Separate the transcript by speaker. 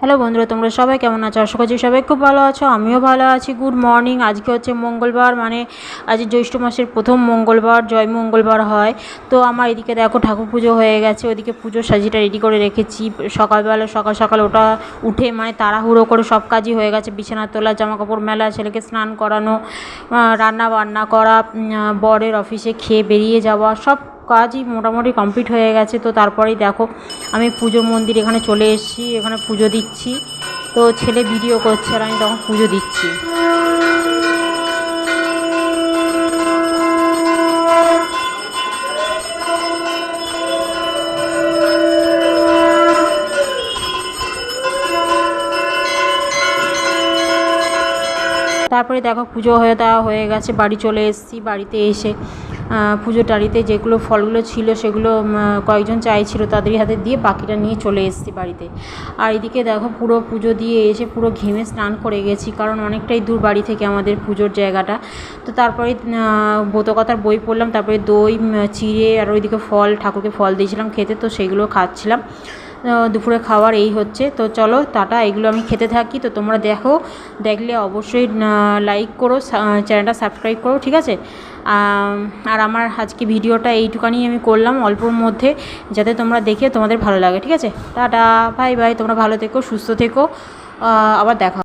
Speaker 1: Hello বন্ধুরা, তোমরা সবাই কেমন আছো? আশা করছি সবাই খুব ভালো আছো, আমিও ভালো আছি। গুড মর্নিং আজকে হচ্ছে মঙ্গলবার মানে আজ জ্যৈষ্ঠ মাসের প্রথম মঙ্গলবার, জয় মঙ্গলবার হয়। তো আমার এদিকে দেখো ঠাকুর পুজো হয়ে গেছে, ওদিকে পুজোর সাজিটা রেডি করে রেখেছি। সকালবেলা সকাল সকাল ওটা উঠে মানে তাড়াহুড়ো করে সব কাজই হয়ে গেছে। বিছানা তোলা জামা কাপড় মেলা, ছেলেকে স্নান করানো রান্না বান্না করা বরের অফিসে খেয়ে বেরিয়ে যাওয়া, সব কাজই মোটামুটি কমপ্লিট হয়ে গেছে। তো তারপরেই দেখো, আমি পুজো মন্দির এখানে চলে এসেছি, এখানে পুজো দিচ্ছি। তো ছেলে ভিডিও করছে আর আমি তখন পুজো দিচ্ছি। তারপরে দেখো পুজো হয়ে দেওয়া হয়ে গেছে, বাড়ি চলে এসেছি, বাড়িতে এসে পুজো টাড়িতে যেগুলো ফলগুলো ছিল সেগুলো কয়েকজন চাইছিল তাদের হাতে দিয়ে বাকিটা নিয়ে চলে এসেছি বাড়িতে। আর এদিকে দেখো পুরো পুজো দিয়ে এসে পুরো ঘেমে স্নান করে গেছি, কারণ অনেকটাই দূর বাড়ি থেকে আমাদের পুজোর জায়গাটা। তো তারপরে ব্রতকথার বই পড়লাম, তারপরে দই চিড়ে আর ওইদিকে ফল, ঠাকুরকে ফল দিয়েছিলাম খেতে, তো সেগুলো খাচ্ছিলাম। দুপুরে খাওয়ার এই হচ্ছে। তো চলো, টাটা, এগুলো আমি খেতে থাকি। তো তোমরা দেখো, দেখলে অবশ্যই লাইক করো চ্যানেলটা সাবস্ক্রাইব করো, ঠিক আছে? আর আমার আজকে ভিডিওটা এইটুকানি আমি করলাম অল্পর মধ্যে, যাতে তোমরা দেখে তোমাদের ভালো লাগে, ঠিক আছে? টাটা, বাই বাই, তোমরা ভালো থেকো, সুস্থ থেকো আবার দেখা